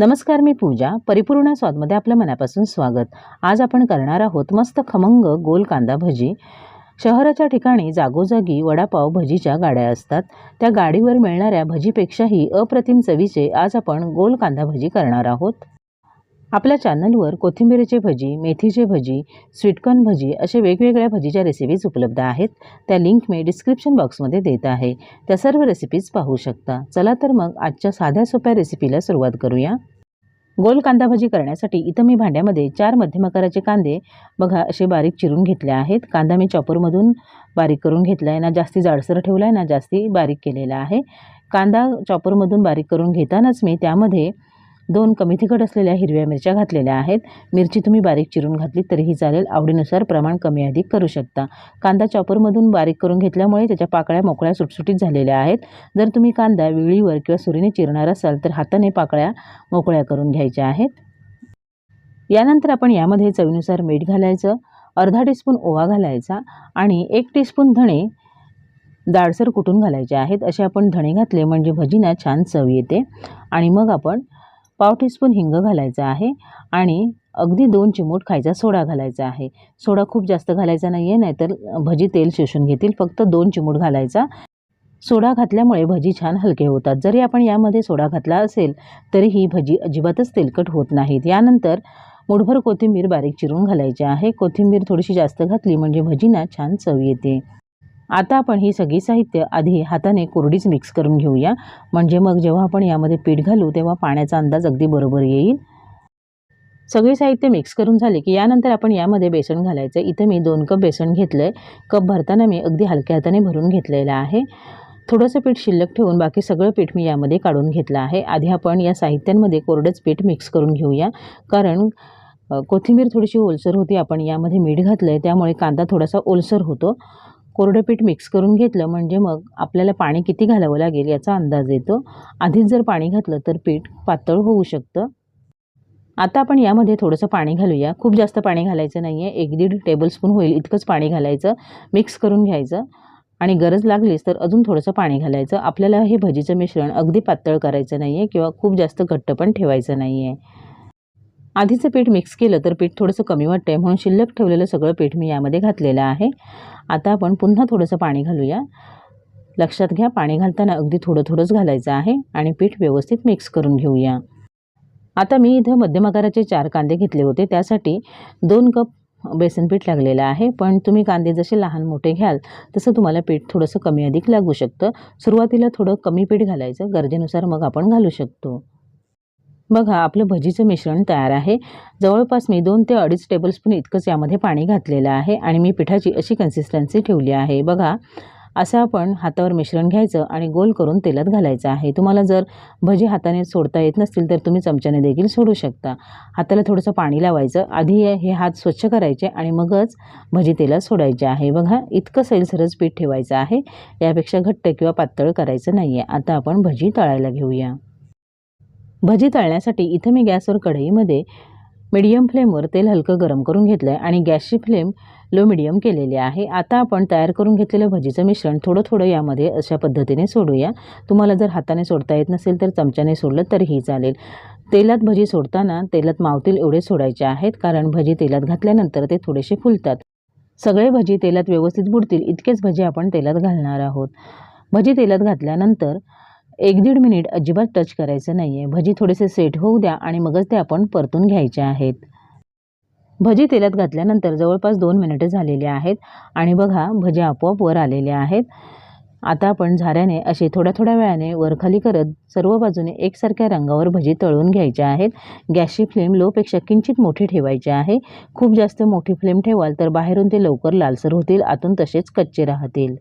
नमस्कार मी पूजा. परिपूर्ण स्वादमध्ये आपलं मनापासून स्वागत. आज आपण करणार आहोत मस्त खमंग गोल कांदा भजी. शहराच्या ठिकाणी जागोजागी वडापाव भजीच्या गाड्या असतात. त्या गाडीवर मिळणाऱ्या भजीपेक्षाही अप्रतिम चवीचे आज आपण गोल कांदा भजी करणार आहोत. आपल्या चॅनलवर कोथिंबीरीचे भजी मेथीचे भजी स्वीटकॉर्न भजी असे वेगवेगळ्या भजीच्या रेसिपीज उपलब्ध आहेत. त्या लिंक मी डिस्क्रिप्शन बॉक्समध्ये देत आहे. त्या सर्व रेसिपीज पाहू शकता. चला तर मग आजच्या साध्या सोप्या रेसिपीला सुरुवात करूया. गोल कांदा भजी करण्यासाठी इथं मी भांड्यामध्ये चार मध्यम आकाराचे कांदे बघा असे बारीक चिरून घेतले आहेत. कांदा मी चॉपरमधून बारीक करून घेतला आहे ना जास्ती जाडसर ठेवला आहे ना जास्ती बारीक केलेला आहे. कांदा चॉपरमधून बारीक करून घेतानाच मी त्यामध्ये दोन कमी तिखट असलेल्या हिरव्या मिरच्या घातलेल्या आहेत. मिरची तुम्ही बारीक चिरून घातली तरीही चालेल. आवडीनुसार प्रमाण कमी अधिक करू शकता. कांदा चॉपरमधून बारीक करून घेतल्यामुळे त्याच्या पाकळ्या मोकळ्या सुटसुटीत झालेल्या आहेत. जर तुम्ही कांदा विळीवर किंवा सुरीने चिरणार असाल तर हाताने पाकळ्या मोकळ्या करून घ्यायच्या आहेत. यानंतर आपण यामध्ये चवीनुसार मीठ घालायचं अर्धा टीस्पून ओवा घालायचा आणि एक टीस्पून धणे दाळसर कुटून घालायचे आहेत. असे आपण धणे घातले म्हणजे भजीना छान चव येते. आणि मग आपण पाव टीस्पून हिंग घालायचा आहे आणि अगदी दोन चिमूट खायचा सोडा घालायचा आहे. सोडा खूप जास्त घालायचा नाही आहे नाहीतर भजी तेल शोषून घेतील. फक्त दोन चिमूट घालायचा. सोडा घातल्यामुळे भजी छान हलके होतात. जरी आपण यामध्ये सोडा घातला असेल तरी ही भजी अजिबातच तेलकट होत नाहीत. यानंतर मुठभर कोथिंबीर बारीक चिरून घालायची आहे. कोथिंबीर थोडीशी जास्त घातली म्हणजे भजींना छान चव येते. आता आपण ही सगळी साहित्य आधी हाताने कोरडीच मिक्स करून घेऊया. म्हणजे मग जेव्हा आपण यामध्ये पीठ घालू तेव्हा पाण्याचा अंदाज अगदी बरोबर येईल. सगळे साहित्य मिक्स करून झाले की यानंतर आपण यामध्ये बेसन घालायचं. इथं मी दोन कप बेसन घेतलं आहे कप भरताना मी अगदी हलक्या हाताने भरून घेतलेलं आहे. थोडंसं पीठ शिल्लक ठेवून बाकी सगळं पीठ मी यामध्ये काढून घेतलं आहे. आधी आपण या साहित्यांमध्ये कोरडंच पीठ मिक्स करून घेऊया. कारण कोथिंबीर थोडीशी ओलसर होती. आपण यामध्ये मीठ घातलं आहे त्यामुळे कांदा थोडासा ओलसर होतो. कोरडं पीठ मिक्स करून घेतलं म्हणजे मग आपल्याला पाणी किती घालावं लागेल याचा अंदाज येतो. आधीच जर पाणी घातलं तर पीठ पातळ होऊ शकतं. आता आपण यामध्ये थोडंसं पाणी घालूया. खूप जास्त पाणी घालायचं नाही आहे एक दीड टेबलस्पून होईल इतकंच पाणी घालायचं. मिक्स करून घ्यायचं. आणि गरज लागलीच तर अजून थोडंसं पाणी घालायचं. आपल्याला हे भजीचं मिश्रण अगदी पातळ करायचं नाही आहे किंवा खूप जास्त घट्ट पण ठेवायचं नाही आहे आधीचं पीठ मिक्स केलं तर पीठ थोडंसं कमी वाटतं आहे म्हणून शिल्लक ठेवलेलं सगळं पीठ मी यामध्ये घातलेलं आहे. आता आपण पुन्हा थोडंसं पाणी घालूया. लक्षात घ्या पाणी घालताना अगदी थोडं थोडंच घालायचं आहे आणि पीठ व्यवस्थित मिक्स करून घेऊया. आता मी इथं मध्यम आकाराचे चार कांदे घेतले होते त्यासाठी दोन कप बेसन पीठ लागलेलं आहे. पण तुम्ही कांदे जसे लहान मोठे घ्याल तसं तुम्हाला पीठ थोडंसं कमी अधिक लागू शकतं. सुरुवातीला थोडं कमी पीठ घालायचं गरजेनुसार मग आपण घालू शकतो. बघा आपलं भजीचं मिश्रण तयार आहे. जवळपास मी दोन ते अडीच टेबलस्पून इतकंच यामध्ये पाणी घातलेलं आहे आणि मी पिठाची अशी कन्सिस्टन्सी ठेवली आहे. बघा असं आपण हातावर मिश्रण घ्यायचं आणि गोल करून तेलात घालायचं आहे. तुम्हाला जर भजी हाताने सोडता येत नसतील तर तुम्ही चमच्याने देखील सोडू शकता. हाताला थोडंसं पाणी लावायचं. आधी हे हात स्वच्छ करायचे आणि मगच भजी तेलात सोडायचे आहे. बघा इतकं सैलसरच पीठ ठेवायचं आहे. यापेक्षा घट्ट किंवा पातळ करायचं नाही आहे आता आपण भजी तळायला घेऊया. भजी तळण्यासाठी इथं मी गॅसवर कढईमध्ये मिडियम फ्लेमवर तेल हलकं गरम करून घेतलं आहे आणि गॅसची फ्लेम लो मिडियम केलेली आहे. आता आपण तयार करून घेतलेलं भजीचं मिश्रण थोडं थोडं यामध्ये अशा पद्धतीने सोडूया. तुम्हाला जर हाताने सोडता येत नसेल तर चमच्याने सोडलं तरीही चालेल. तेलात भजी सोडताना तेलात मावतील एवढे सोडायचे आहेत कारण भजी तेलात घातल्यानंतर ते थोडेसे फुलतात. सगळे भजी तेलात व्यवस्थित बुडतील इतकेच भजी आपण तेलात घालणार आहोत. भजी तेलात घातल्यानंतर एक दीड मिनिट अजिबात टच करायचं नाही आहे भजी थोडेसे सेट होऊ द्या आणि मगच ते आपण परतून घ्यायचे आहेत. भजी तेलात घातल्यानंतर जवळपास दोन मिनिटं झालेले आहेत आणि बघा भजी आपोआप वर आलेले आहेत. आता आपण झाऱ्याने असे थोड्या थोड्या वेळाने वरखाली करत सर्व बाजूने एकसारख्या रंगावर भजी तळून घ्यायच्या आहेत. गॅसची फ्लेम लोपेक्षा किंचित मोठी ठेवायची आहे. खूप जास्त मोठी फ्लेम ठेवाल तर बाहेरून ते लवकर लालसर होतील आतून तसेच कच्चे राहतील.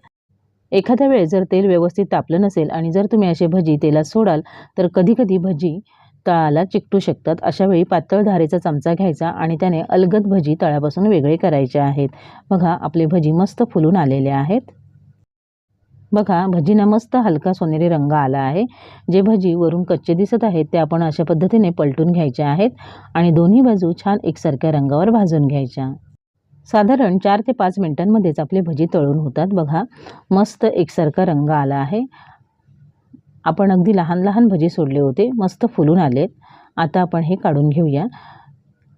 एखाद्या वेळेस जर तेल व्यवस्थित तापलं नसेल आणि जर तुम्ही असे भजी तेलात सोडाल तर कधीकधी भजी तळाला चिकटू शकतात. अशावेळी पातळ धारेचा चमचा घ्यायचा आणि त्याने अलगद भजी तळापासून वेगळे करायचे आहेत. बघा आपले भजी मस्त फुलून आलेले आहेत. बघा भजीना मस्त हलका सोनेरी रंग आला आहे. जे भजी वरून कच्चे दिसत आहेत ते आपण अशा पद्धतीने पलटून घ्यायचे आहेत आणि दोन्ही बाजू छान एकसारख्या रंगावर भाजून घ्यायच्या. साधारण चार ते पाच मिनटांमध्येच आपले भजी तळून होतात. बघा मस्त एकसारखा रंग आला आहे. आपण अगदी लहान लहान भजी सोडले होते. मस्त फुलून आलेत. आता आपण हे काढून घेऊया.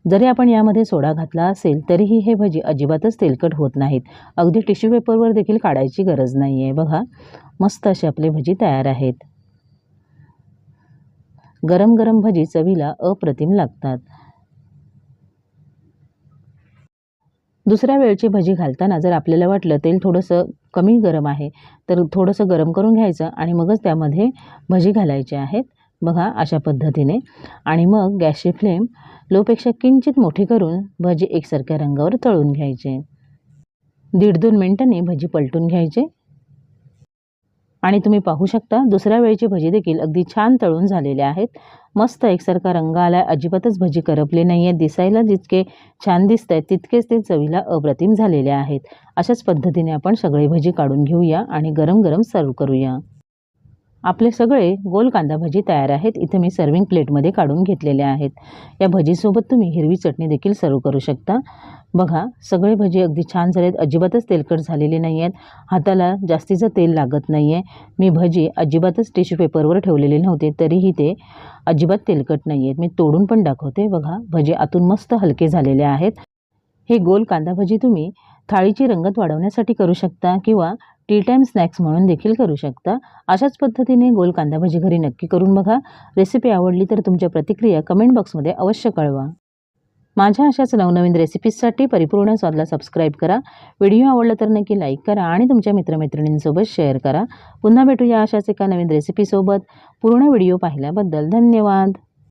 जरी आपण यामध्ये सोडा घातला असेल तरीही हे भजी अजिबातच तेलकट होत नाहीत. अगदी टिश्यू पेपरवर देखील काढायची गरज नाही आहे बघा मस्त असे आपले भजी तयार आहेत. गरम गरम भजी चवीला अप्रतिम लागतात. दुसऱ्या वेळची भजी घालताना जर आपल्याला वाटलं तेल थोडंसं कमी गरम आहे तर थोडंसं गरम करून घ्यायचं आणि मगच त्यामध्ये भजी घालायची आहेत. बघा अशा पद्धतीने. आणि मग गॅसची फ्लेम लोपेक्षा किंचित मोठी करून भजी एकसारख्या रंगावर तळून घ्यायचे. दीड दोन मिनटांनी भजी पलटून घ्यायचे. आणि तुम्ही पाहू शकता दुसऱ्या वेळची भजी देखील अगदी छान तळून झालेल्या आहेत. मस्त एकसारखा रंग आला अजिबातच भजी करपले नाही आहेत दिसायला जितके छान दिसत आहेत तितकेच ते चवीला अप्रतिम झालेले आहेत. अशाच पद्धतीने आपण सगळे भजी काढून घेऊया आणि गरम गरम सर्व करूया. आपले सगळे गोल कांदा भजी तयार आहेत. इथे मी सर्विंग प्लेटमध्ये काढून घेतलेले आहेत. या भजीसोबत तुम्ही हिरवी चटणी देखील सर्व करू शकता. बघा सगळे भजी अगदी छान झालेत. अजिबातच तेलकट झालेले नाही आहेत हाताला जास्तीचं तेल लागत नाही आहे मी भजी अजिबातच टिश्यू पेपरवर ठेवलेले नव्हते तरीही ते अजिबात तेलकट नाही आहेत मी तोडून पण दाखवते. बघा भजी आतून मस्त हलके झालेले आहेत. हे गोल कांदाभजी तुम्ही थाळीची रंगत वाढवण्यासाठी करू शकता किंवा टी टाईम स्नॅक्स म्हणून देखील करू शकता. अशाच पद्धतीने गोल कांदाभजी घरी नक्की करून बघा. रेसिपी आवडली तर तुमच्या प्रतिक्रिया कमेंट बॉक्समध्ये अवश्य कळवा. माझ्या अशाच नवनवीन रेसिपीजसाठी परिपूर्ण स्वादला सबस्क्राईब करा. व्हिडिओ आवडला तर नक्की लाईक करा आणि तुमच्या मित्रमैत्रिणींसोबत शेअर करा. पुन्हा भेटूया अशाच एका नवीन रेसिपीसोबत. पूर्ण व्हिडिओ पाहिल्याबद्दल धन्यवाद.